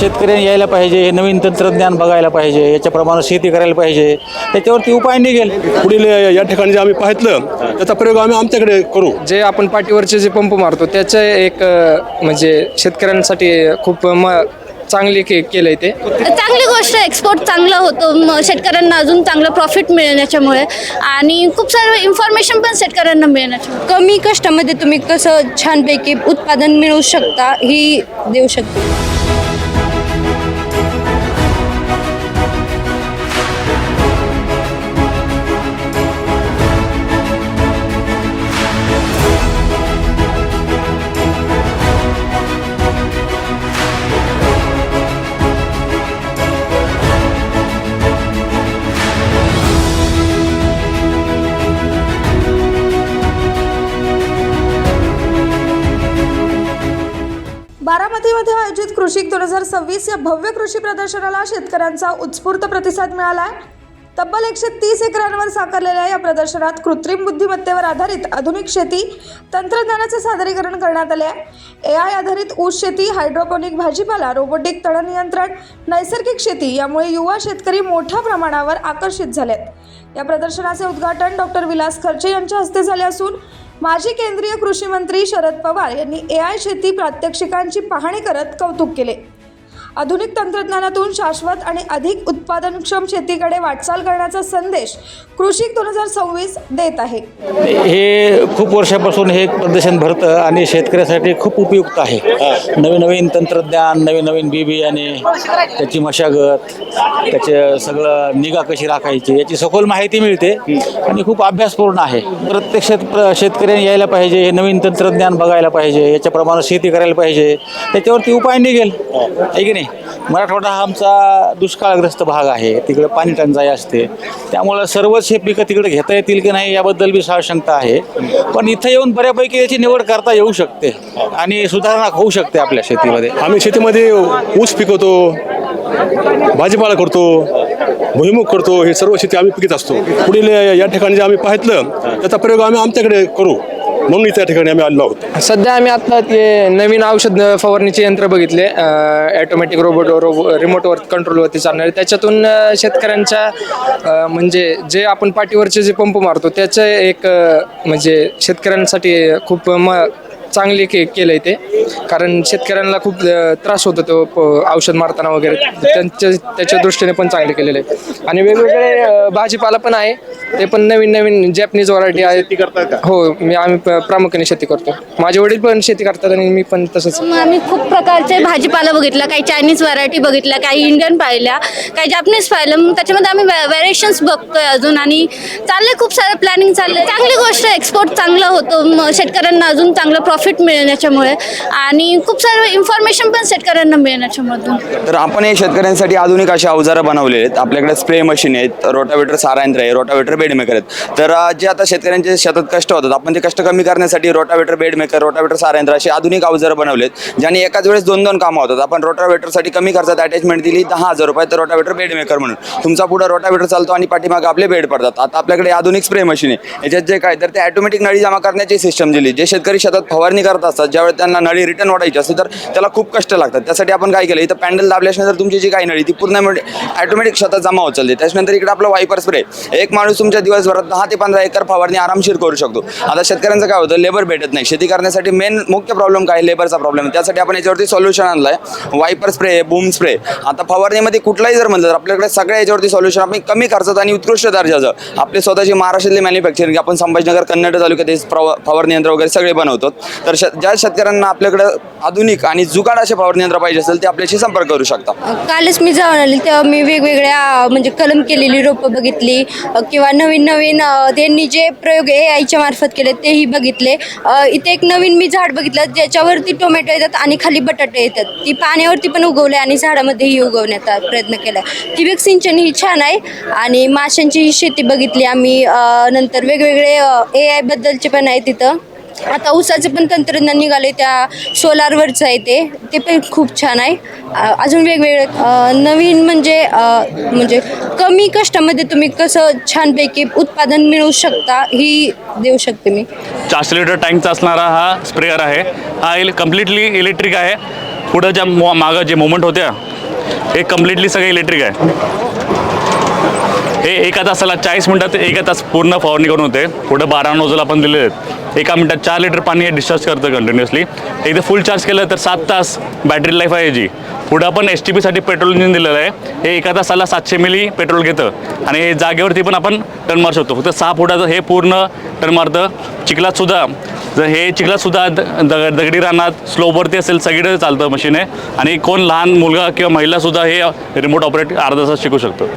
शेतकऱ्यांनी यायला पाहिजे हे नवीन तंत्रज्ञान बघायला पाहिजे याच्याप्रमाणे शेती करायला पाहिजे. त्याच्यावरती उपाय निघेल. पुढील या ठिकाणी जे आम्ही पाहितलं त्याचा प्रयोग आम्ही आमच्याकडे करू. जे आपण पाठीवरचे जे पंप मारतो त्याचं एक म्हणजे शेतकऱ्यांसाठी खूप म चांगले के केलं आहे ते. चांगली गोष्ट एक्सपोर्ट चांगलं होतो. म शेतकऱ्यांना अजून चांगलं प्रॉफिट मिळेल याच्यामुळे आणि खूप सारं इन्फॉर्मेशन पण शेतकऱ्यांना मिळेल याच्यामुळे. कमी कष्टामध्ये तुम्ही कसं छानपैकी उत्पादन मिळवू शकता ही देऊ शकते. अमरावतीमध्ये आयोजित कृषी दोन हजार सव्वीस या भव्य कृषी प्रदर्शनाला शेतकऱ्यांचा उत्स्फूर्त प्रतिसाद मिळाला आहे तब्बल एकशे तीस एकरांवर साकारलेल्या या प्रदर्शनात कृत्रिम बुद्धिमत्तेवर आधारित आधुनिक शेती तंत्रज्ञानाचे सादरीकरण करण्यात आले आहे. ए आय आधारित ऊस शेती हायड्रोपोनिक भाजीपाला रोबोटिक तणनियंत्रण नैसर्गिक शेती यामुळे युवा शेतकरी मोठ्या प्रमाणावर आकर्षित झालेत. या प्रदर्शनाचे उद्घाटन डॉक्टर विलास खर्चे यांच्या हस्ते झाले असून माजी केंद्रीय कृषी मंत्री शरद पवार यांनी ए आय शेती प्रात्यक्षिकांची पाहणी करत कौतुक केले. आधुनिक तंत्रज्ञानातून शाश्वत आणि अधिक उत्पादनक्षम शेतीकडे वाटचाल करण्याचा संदेश कृषी दोन हजार सव्वीस देत आहे. हे खूप वर्षापासून हे प्रदर्शन भरतं आणि शेतकऱ्यासाठी खूप उपयुक्त आहे. नवीन नवीन तंत्रज्ञान नवीन नवीन बी बियाणे त्याची मशागत त्याचे सगळं निगा कशी राखायची याची सखोल माहिती मिळते आणि खूप अभ्यासपूर्ण आहे. प्रत्येक शेत प्र- शेतकऱ्यांनी यायला पाहिजे हे नवीन तंत्रज्ञान बघायला पाहिजे याच्याप्रमाणे शेती करायला पाहिजे त्याच्यावरती उपाय निघेल. आहे की नाही? मराठवाडा हा आमचा दुष्काळग्रस्त भाग आहे. तिकडे पाणी टंचाई असते. त्यामुळं सर्वच हे पिकं तिकडे घेता येतील की नाही याबद्दल बी साशंकता आहे. पण इथं येऊन बऱ्यापैकी याची निवड करता येऊ शकते. आणि सुधारणा होऊ शकते आपल्या शेतीमध्ये. आम्ही शेतीमध्ये ऊस पिकवतो भाजीपाला करतो भुईमुग करतो हे सर्व शेती आम्ही पिकत असतो. पुढील या ठिकाणी जे आम्ही पाहितलं त्याचा प्रयोग आम्ही आमच्याकडे करू. म्हणून त्या ठिकाणी आम्ही आलो आहोत. सध्या आम्ही आता ते नवीन औषध फवारणीचे यंत्र बघितले ॲटोमॅटिक रोबोट रोबो रिमोटवर कंट्रोलवरती चालणारे. त्याच्यातून शेतकऱ्यांच्या म्हणजे जे आपण पाठीवरचे जे पंप मारतो त्याचं एक म्हणजे शेतकऱ्यांसाठी खूप म चांगले के केलं आहे ते. कारण शेतकऱ्यांना खूप त्रास होतो तो प- औषध मारताना वगैरे. त्यांच्या त्याच्या दृष्टीने पण चांगले केलेले. आहे आणि वेगवेगळे भाजीपाला पण आहे. ते पण नवीन नवीन जॅपनीज व्हरायटी आहे हो मी आम्ही प- प्रामुख्याने शेती करतो. माझे वडील पण शेती करतात आणि मी पण तसंच. मग आम्ही खूप प्रकारचे भाजीपाला बघितला काही चायनीज व्हरायटी बघितल्या काही इंडियन पाहिल्या काही जॅपनीज पाहिलं. मग त्याच्यामध्ये आम्ही व्हेरिएशन्स बघतोय अजून आणि चाललंय खूप सारं प्लॅनिंग चाललंय. चांगली गोष्ट एक्सपोर्ट चांगलं होतो. म शेतकऱ्यांना अजून चांगलं प्रॉफिट मिळेल याच्यामुळे आणि खूप सारं इन्फॉर्मेशन पण शेतकऱ्यांना मिळेल याच्यामधून तर आपण हे शेतकऱ्यांसाठी आधुनिक अशी अवजारं बनवलेली आहेत. आपल्याकडे स्प्रे मशीन आहेत रोटावेटर सारायंत्र आहे रोटावेटर बेड मेकर आहेत. तर जे आता शेतकऱ्यांचे शेतात कष्ट होतात आपण ते कष्ट कमी करण्यासाठी रोटावेटर बेड मेकर रोटावेटर सारायंत्र अशी आधुनिक अवजारं बनवलेत ज्याने एकाच वेळेस दोन दोन कामं होतात. आपण रोटावेटरसाठी कमी खर्चात अटॅचमेंट दिली दहा हजार रुपये तर रोटावेटर बेड मेकर म्हणून. तुमचा पुढे रोटावेटर चालतो आणि पाठीमागे आपले बेड पडतात. आता आपल्याकडे आधुनिक स्प्रे मशीन आहे. याच्यात जे काय तर ते ऑटोमॅटिक नळी जमा करण्याची सिस्टम दिली जे शेतकरी शेतात फवारणी करत असतात ज्यावेळी त्यांना नळी रिटर्न वाढायची असते तर त्याला खूप कष्ट लागतात. त्यासाठी आपण काय केलं इथं पॅन्डल दाबल्यानंतर तुमची जी काही नळी ती पूर्ण म्हणजे ॲटोमॅटिक स्वतः जमा होत चालते त्याच्यानंतर इकडे आपलं वायपर स्प्रे एक माणूस तुमच्या दिवसभरात दहा ते पंधरा एकर फवारणी आरामशीर करू शकतो. आता शेतकऱ्यांचं काय होतं लेबर भेटत नाही. शेती करण्यासाठी मेन मुख्य प्रॉब्लेम काय लेबरचा प्रॉब्लेम त्यासाठी आपण याच्यावरती सोल्युशन आणलं आहे वायपर स्प्रे बूम स्प्रे आता फवारणीमध्ये कुठलाही जर म्हणलं तर आपल्याकडे सगळ्या याच्यावरती सोल्युशन आपण कमी खर्चात आणि उत्कृष्ट दर्जाचं आपले स्वतःची महाराष्ट्रातली मॅन्युफॅक्चरिंग आपण संभाजीनगर कन्नड तालुक्यात हे फवारणी यंत्र वगैरे सगळे बनवतो. तर श ज्या शेतकऱ्यांना आपल्याकडे आधुनिक आणि जुगाड असे फवारणी यंत्र पाहिजे असेल ते आपल्याशी संपर्क करू शकता. कालच मी जाऊन आले तेव्हा मी वेगवेगळ्या म्हणजे कलम केलेली रोपं बघितली किंवा नवीन नवीन त्यांनी जे प्रयोग ए आयच्या मार्फत केले तेही बघितले. इथे एक नवीन मी झाड बघितलं ज्याच्यावरती टोमॅटो येतात आणि खाली बटाटे येतात. ती पाण्यावरती पण उगवले आणि झाडामध्येही उगवण्याचा प्रयत्न केला. ठिबक सिंचन ही छान आहे आणि माशांची ही शेती बघितली आम्ही. नंतर वेगवेगळे ए आय बद्दलचे पण आहे तिथं. आता ऊसाचं पण तंत्रज्ञान निघाले त्या सोलारवरचं आहे ते. ते पण खूप छान आहे. अजून वेगवेगळे नवीन म्हणजे म्हणजे कमी कष्टामध्ये तुम्ही कसं छानपैकी उत्पादन मिळवू शकता ही देऊ शकते मी. चारशे लिटर टँकचा असणारा हा स्प्रेअर आहे. हा इल कम्प्लिटली इलेक्ट्रिक आहे. पुढं ज्या मागं जे मोमेंट होत्या हे कम्प्लिटली सगळं इलेक्ट्रिक आहे. हे एका तासाला चाळीस मिनटात एका तास पूर्ण फवारणी करून होते. पुढं बारा नोजल आपण दिले आहेत. एका मिनटात चार लिटर पाणी हे डिस्चार्ज करतं कंटिन्युअसली एकदा फुल चार्ज केलं तर सात तास बॅटरी लाईफ आहे याची. पुढं आपण एस टी पीसाठी पेट्रोल इंजिन दिलेलं आहे. हे एका तासाला सातशे मिली पेट्रोल घेतं. आणि हे जागेवरती पण आपण टर्न मारू शकतो. फक्त सहा फुटाचं हे पूर्ण टर्न मारतं. चिखलात सुद्धा जर हे चिखलात सुद्धा द दग- दगडी रानात स्लोवरती असेल सगळीकडे चालतं मशीन आहे. आणि कोण लहान मुलगा किंवा महिलासुद्धा हे रिमोट ऑपरेट अर्धा तासात शिकू शकतो.